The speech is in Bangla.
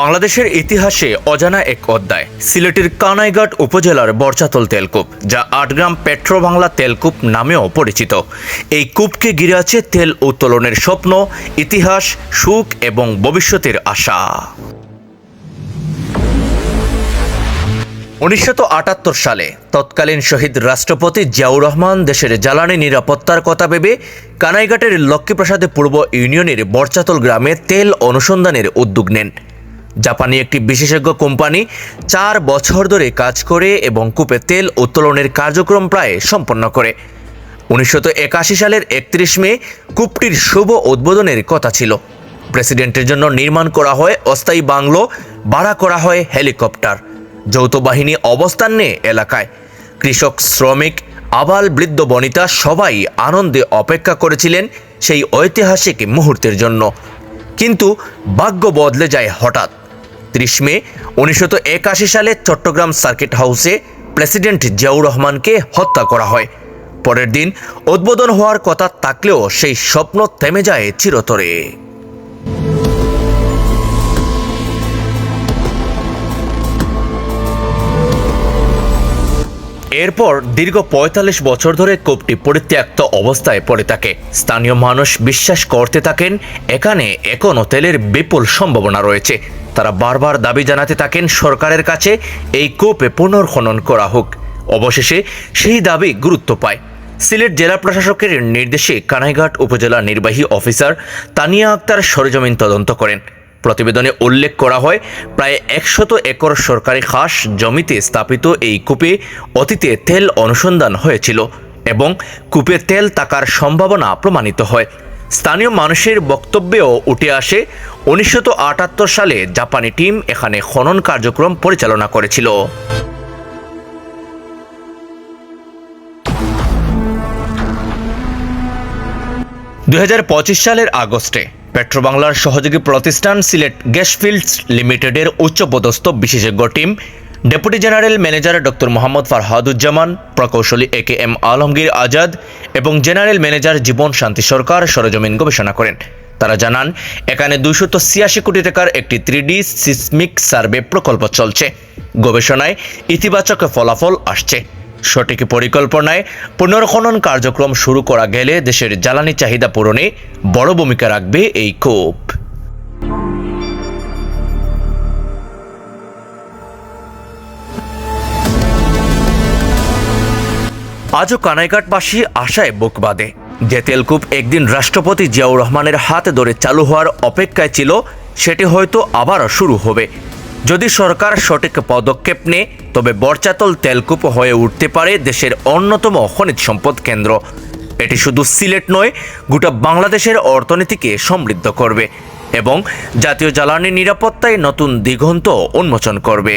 বাংলাদেশের ইতিহাসে অজানা এক অধ্যায়, সিলেটের কানাইঘাট উপজেলার বরচাতল তেলকূপ, যা আটগ্রাম পেট্রো বাংলা তেলকূপ নামেও পরিচিত। এই কূপকে ঘিরে আছে তেল উত্তোলনের স্বপ্ন, ইতিহাস, সুখ এবং ভবিষ্যতের আশা। উনিশশো আটাত্তর সালে তৎকালীন শহীদ রাষ্ট্রপতি জিয়াউর রহমান দেশের জ্বালানি নিরাপত্তার কথা ভেবে কানাইঘাটের লক্ষ্মীপ্রসাদে পূর্ব ইউনিয়নের বরচাতল গ্রামে তেল অনুসন্ধানের উদ্যোগ নেন। জাপানি একটি বিশেষজ্ঞ কোম্পানি চার বছর ধরে কাজ করে এবং কূপে তেল উত্তোলনের কার্যক্রম প্রায় সম্পন্ন করে। উনিশশো একাশি সালের একত্রিশ মে কূপটির শুভ উদ্বোধনের কথা ছিল। প্রেসিডেন্টের জন্য নির্মাণ করা হয় অস্থায়ী বাংলো, ভাড়া করা হয় হেলিকপ্টার। যৌথ বাহিনী অবস্থান নেয় এলাকায়। কৃষক, শ্রমিক, আবাল বৃদ্ধ বনিতা সবাই আনন্দে অপেক্ষা করেছিলেন সেই ঐতিহাসিক মুহূর্তের জন্য। কিন্তু ভাগ্য বদলে যায় হঠাৎ। ত্রিশ মে উনিশশো একাশি সালে চট্টগ্রাম সার্কিট হাউসে প্রেসিডেন্ট জিয়াউর রহমানকে হত্যা করা হয়। পরের দিন উদ্বোধন হওয়ার কথা থাকলেও সেই স্বপ্ন থেমে যায় চিরতরে। এরপর দীর্ঘ পঁয়তাল্লিশ বছর ধরে কূপটি পরিত্যক্ত অবস্থায় পড়ে থাকে। স্থানীয় মানুষ বিশ্বাস করতে থাকেন, এখানে এখনও তেলের বিপুল সম্ভাবনা রয়েছে। তারা বারবার দাবি জানাতে থাকেন সরকারের কাছে এই কূপে পুনর্খনন করা হোক। অবশেষে সেই দাবি গুরুত্ব পায়। সিলেট জেলা প্রশাসকের নির্দেশে কানাইঘাট উপজেলা নির্বাহী অফিসার তানিয়া আক্তার সরেজমিন তদন্ত করেন। প্রতিবেদনে উল্লেখ করা হয়, প্রায় একশত একর সরকারি খাস জমিতে স্থাপিত এই কূপে অতীতে তেল অনুসন্ধান হয়েছিল এবং কূপে তেল থাকার সম্ভাবনা প্রমাণিত হয়। স্থানীয় মানুষের বক্তব্যেও উঠে আসে উনিশশো আটাত্তর সালে জাপানি টিম এখানে খনন কার্যক্রম পরিচালনা করেছিল। দু হাজার পঁচিশ সালের আগস্টে পেট্রোবাংলার সহযোগী প্রতিষ্ঠান সিলেট গ্যাসফিল্ডস লিমিটেডের উচ্চপদস্থ বিশেষজ্ঞ team, deputy general manager doctor Mohammad Farhaduzzaman, প্রকৌশলী A K M Alamgir Azad এবং জেনারেল ম্যানেজার জীবন শান্তি সরকার সরজমিন গবেষণা করেন। তারা জানান, এখানে দুইশত ছিয়াশি কোটি টাকার একটি থ্রিডি সিসমিক সার্ভে প্রকল্প চলছে। গবেষণায় ইতিবাচক ফলাফল আসছে। সঠিক পরিকল্পনায় পুনর্খনন কার্যক্রম শুরু করা গেলে দেশের জ্বালানি চাহিদা পূরণে বড় ভূমিকা রাখবে এই কূপ। আজও কানাইঘাটবাসী আশায় বুক বাঁধে। যে তেলকূপ একদিন রাষ্ট্রপতি জিয়াউর রহমানের হাতে ধরে চালু হওয়ার অপেক্ষায় ছিল, সেটি হয়তো আবারও শুরু হবে। যদি সরকার সঠিক পদক্ষেপ নেয়, তবে বর্চাতল তেলকূপ হয়ে উঠতে পারে দেশের অন্যতম খনিজ সম্পদ কেন্দ্র। এটি শুধু সিলেট নয়, গোটা বাংলাদেশের অর্থনীতিকে সমৃদ্ধ করবে এবং জাতীয় জ্বালানি নিরাপত্তায় নতুন দিগন্ত উন্মোচন করবে।